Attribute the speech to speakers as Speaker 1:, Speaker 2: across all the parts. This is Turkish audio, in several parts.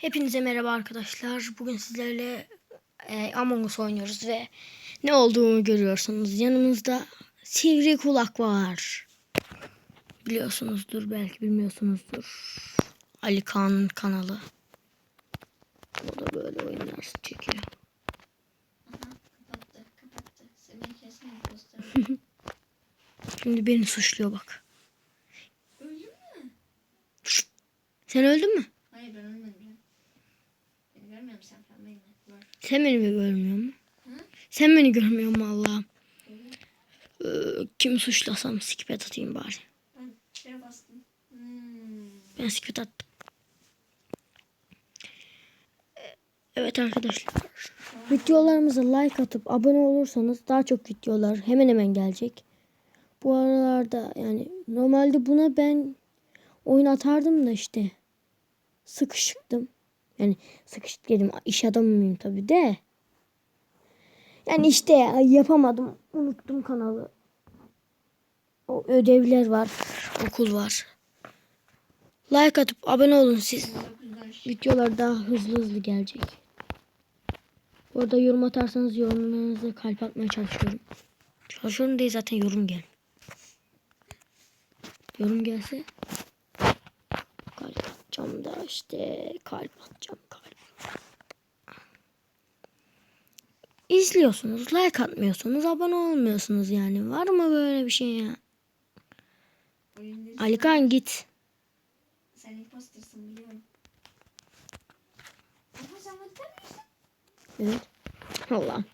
Speaker 1: Hepinize merhaba arkadaşlar. Bugün sizlerle e, Among Us oynuyoruz ve ne olduğunu görüyorsunuz. Yanımızda sivri kulak var. Biliyorsunuzdur belki bilmiyorsunuzdur. Ali Kağan'ın kanalı. O da böyle oyunlar çekiyor.
Speaker 2: Aha kapattı kapattı.
Speaker 1: Şimdi beni suçluyor bak.
Speaker 2: Öldün mü?
Speaker 1: Sen öldün mü?
Speaker 2: Hayır ben ölmedim ya. Beni görmüyor musun sen falan beni? Var.
Speaker 1: Sen beni görmüyor musun?
Speaker 2: Hı?
Speaker 1: Sen beni görmüyor musun Allah'ım? Ee, kimi suçlasam skipet atayım bari.
Speaker 2: Şeye bastım. Hmm.
Speaker 1: Ben skipet attım. Evet arkadaşlar. Videolarımıza like atıp abone olursanız daha çok videolar hemen hemen gelecek. Bu aralarda yani normalde buna ben oyun atardım da işte sıkışıktım. Yani sıkışık dedim iş adamı mıyım tabii de. Yani işte ya, yapamadım. Unuttum kanalı. O ödevler var. Okul var. Like atıp abone olun siz.
Speaker 2: 1913.
Speaker 1: Videolar daha hızlı hızlı gelecek. Bu arada yorum atarsanız yorumlarınıza kalp atmaya çalışıyorum. Çalışıyorum değil zaten yorum gel. Yorum gelse işte kalp atacağım kalp. İzliyorsunuz, like atmıyorsunuz, abone olmuyorsunuz yani. Var mı böyle bir şey ya?
Speaker 2: Oyun
Speaker 1: Ali Kaan git.
Speaker 2: Sen impostersın biliyorum. Ama sen?
Speaker 1: Evet. Allah.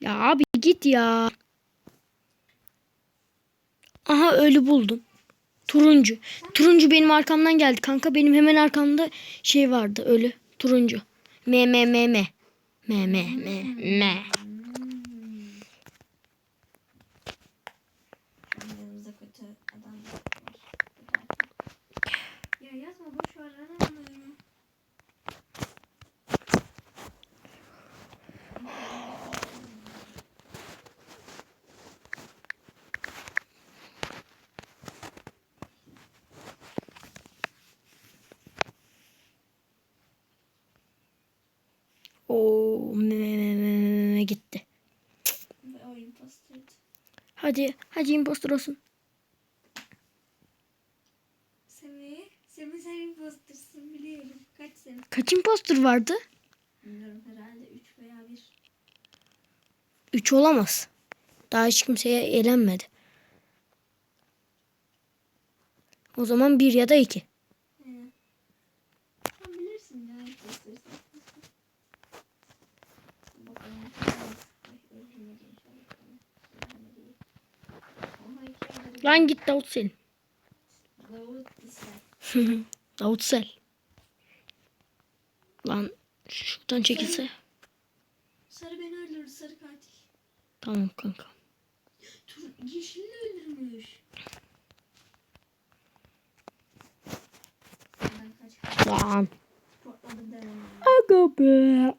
Speaker 1: Ya abi git ya. Ölü buldum. Turuncu. Turuncu benim arkamdan geldi kanka. Benim hemen arkamda şey vardı ölü. Turuncu. Me me me me. Me me me me.
Speaker 2: Hmm. Yanımızda kötü adam var. Kötü adam. Ya yazma boş ver
Speaker 1: Oo ne ne ne ne gitti. Hadi hadi impostor olsun.
Speaker 2: Semih, sen impostorsun biliyorum. Kaç Semih?
Speaker 1: Kaç impostor vardı?
Speaker 2: Bilmiyorum herhalde 3 veya 1.
Speaker 1: 3 olamaz. Daha hiç kimseye eğlenmedi. O zaman 1 ya da
Speaker 2: 2.
Speaker 1: Lan git Davut Selim.
Speaker 2: Davut Disel.
Speaker 1: Davut Sel. Lan şuradan çekilse.
Speaker 2: Sarı beni öldürdü sarı katil.
Speaker 1: Tamam kanka.
Speaker 2: Tur yeşilini öldürmüş.
Speaker 1: Lan. Aga be.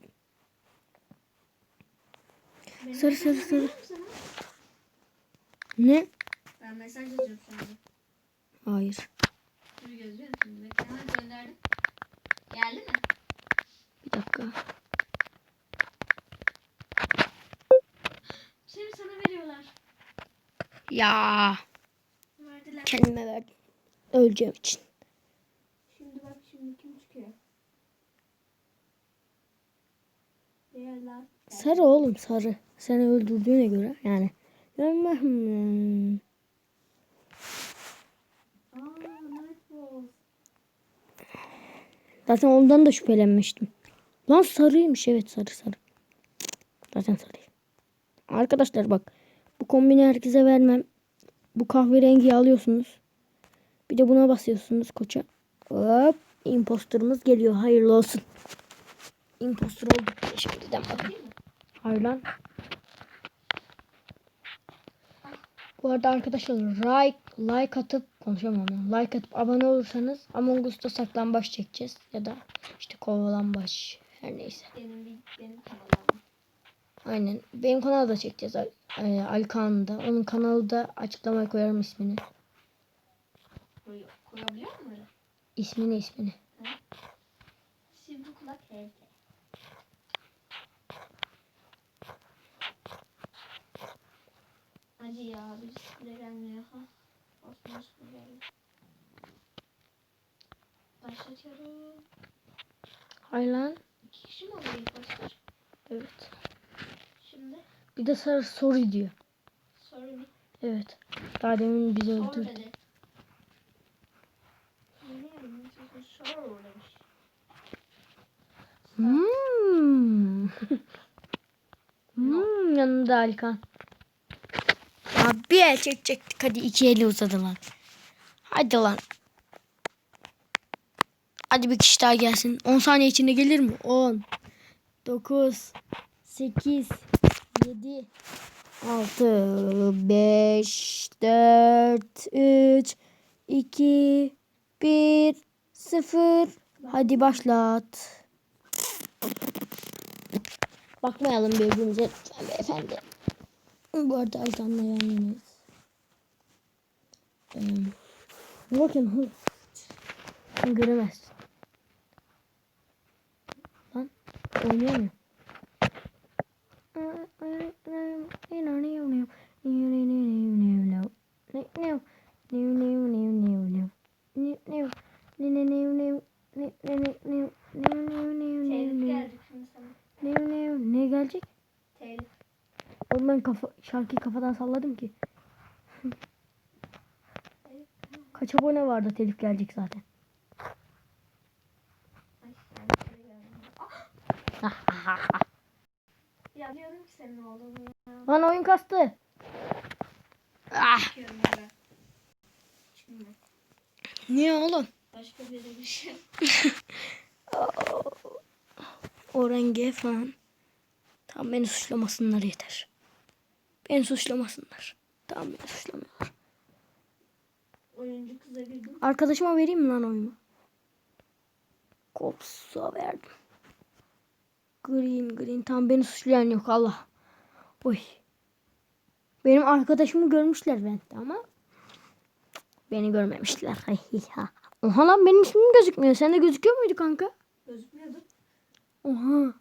Speaker 1: Sarı, sarı, sarı. Ne?
Speaker 2: Ben mesaj yazıyorum şu anda.
Speaker 1: Hayır.
Speaker 2: Dur yazıyorum şimdi. Hemen gönderdim. Geldi mi?
Speaker 1: Bir dakika.
Speaker 2: Seni sana veriyorlar.
Speaker 1: Ya.
Speaker 2: Verdiler.
Speaker 1: Kendime verdim. Öleceğim için.
Speaker 2: Şimdi bak şimdi kim çıkıyor? Değerler.
Speaker 1: Sarı oğlum sarı. Seni öldürdüğüne göre yani. Görmem. Zaten ondan da şüphelenmiştim. Lan sarıymış evet sarı sarı. Zaten sarı. Arkadaşlar bak. Bu kombini herkese vermem. Bu kahverengiyi alıyorsunuz. Bir de buna basıyorsunuz koça. Hop. Imposterımız geliyor. Hayırlı olsun. Imposter olduk şimdiden bakın. Hayır lan. Bu arada arkadaşlar like, like atıp konuşamam ama like atıp abone olursanız Among Us'ta saklambaç çekeceğiz ya da işte kovalambaç her neyse.
Speaker 2: Benim, bir- benim kanalım.
Speaker 1: Aynen. Benim kanalda çekeceğiz. E, Ali Kağan'da. Onun kanalı da açıklamaya koyarım ismini.
Speaker 2: koy, koyabiliyor mu öyle?
Speaker 1: İsmini ismini.
Speaker 2: Kulak. Hadi ya birisi bile gelmiyor. Başlatıyorum.
Speaker 1: Hay lan.
Speaker 2: İki kişi mi oluyor ilk başta?
Speaker 1: Evet.
Speaker 2: Şimdi
Speaker 1: Bir de sarı sorry diyor.
Speaker 2: sorry mi?
Speaker 1: Evet. Daha demin bizi
Speaker 2: Sor
Speaker 1: öldürdü.
Speaker 2: dedi. Ne bileyim, Sor demiş.
Speaker 1: Hmm. hmm, yanında Alkan. Ya bir el çekecektik. Hadi iki eli uzadı lan. Hadi lan. Hadi bir kişi daha gelsin. 10 saniye içinde gelir mi? 10 9 8 7 6 5 4 3 2 1 0 Hadi başlat. Bakmayalım birbirimize beyefendi. Bu arada Aydan'la yalnız. Ee, bakın göremezsin.
Speaker 2: Sana.
Speaker 1: Ne gelecek?
Speaker 2: Telif.
Speaker 1: Oğlum ben kafa, şarkıyı kafadan salladım ki. Kaç abone vardı telif gelecek zaten.
Speaker 2: Ay, sen şey geldin. Ah! Ya diyorum ki senin olduğunu ya.
Speaker 1: Lan oyun kastı. Ah.
Speaker 2: Bakıyorum ben. Şimdi
Speaker 1: Niye oğlum?
Speaker 2: başka bir şey.
Speaker 1: O renge falan. Tamam beni suçlamasınlar yeter. Beni suçlamasınlar. Tamam beni suçlamıyorlar.
Speaker 2: Oyuncu kıza girdim.
Speaker 1: Arkadaşıma vereyim mi lan oyumu? Kopsa verdim. Green green. Tamam beni suçlayan yok Allah. Oy. Benim arkadaşımı görmüşler bende ama beni görmemişler. Oha lan benim ismim gözükmüyor. Sende gözüküyor muydu kanka?
Speaker 2: Gözükmüyordu.
Speaker 1: Oha.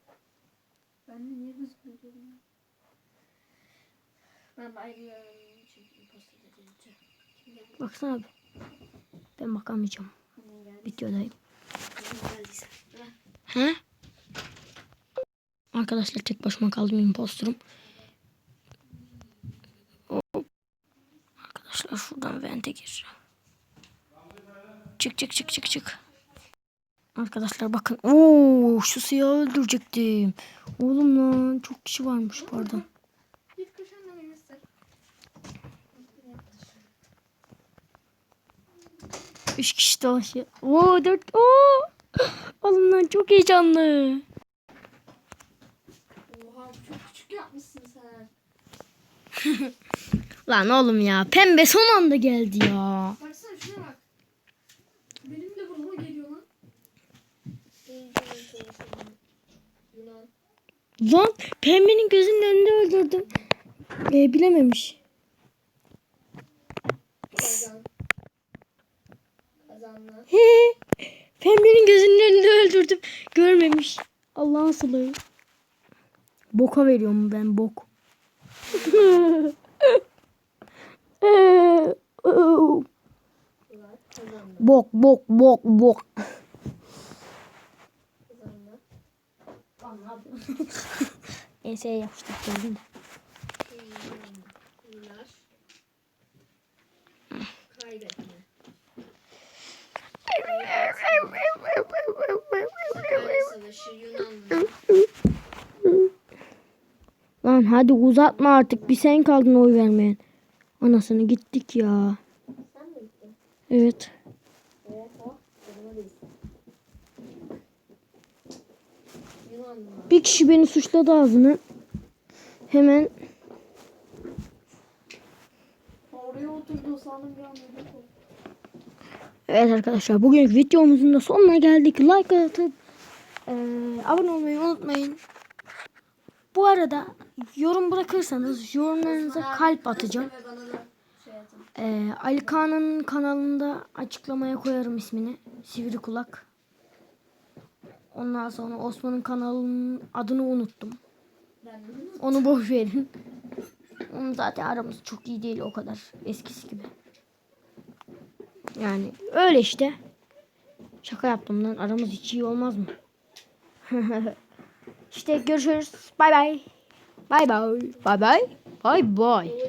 Speaker 2: Ben de niye gözükmüyordu ya? Ben?
Speaker 1: Baksana abi. Ben bakamayacağım. Videodayım. He? Arkadaşlar tek başıma kaldım imposterum. Hop. Arkadaşlar şuradan vente gir. Çık çık çık çık çık. Arkadaşlar bakın. Oo şu siyahı öldürecektim. Oğlum lan çok kişi varmış pardon. Üç kişi dolaşıyor. Oo dört. Oo. Oğlum lan çok heyecanlı.
Speaker 2: Oha çok küçük yapmışsın sen.
Speaker 1: Lan oğlum ya pembe son anda geldi ya.
Speaker 2: Baksana şuna bak. Benim de burama geliyor lan.
Speaker 1: Lan pembenin gözünün önünde öldürdüm. Ee, bilememiş.
Speaker 2: Kazan. Kazanlı.
Speaker 1: He, pembenin gözünün önünde öldürdüm. Görmemiş. Allah'ın sılayı. Boka veriyorum ben bok. Bok bok bok bok. Enseye yapıştık gördün mü?
Speaker 2: Kaybetme. Yunanlı.
Speaker 1: Lan hadi uzatma artık. Bir sen kaldın oy vermeyen. Anasını gittik ya.
Speaker 2: Sen mi gittin?
Speaker 1: Evet. Bir kişi beni suçladı ağzını. Hemen. Evet arkadaşlar bugün videomuzun da sonuna geldik. Like atıp eee, abone olmayı unutmayın. Bu arada yorum bırakırsanız yorumlarınıza kalp atacağım. Ee, Ali Kaan'ın kanalında açıklamaya koyarım ismini. Sivri kulak. Ondan sonra Osman'ın kanalının adını unuttum. Onu boş verin. Onun zaten aramız çok iyi değil o kadar eskisi gibi. Yani öyle işte. Şaka yaptım lan. Aramız hiç iyi olmaz mı? işte görüşürüz. Bay bay. Bay bay. Bay bay. Bay bay.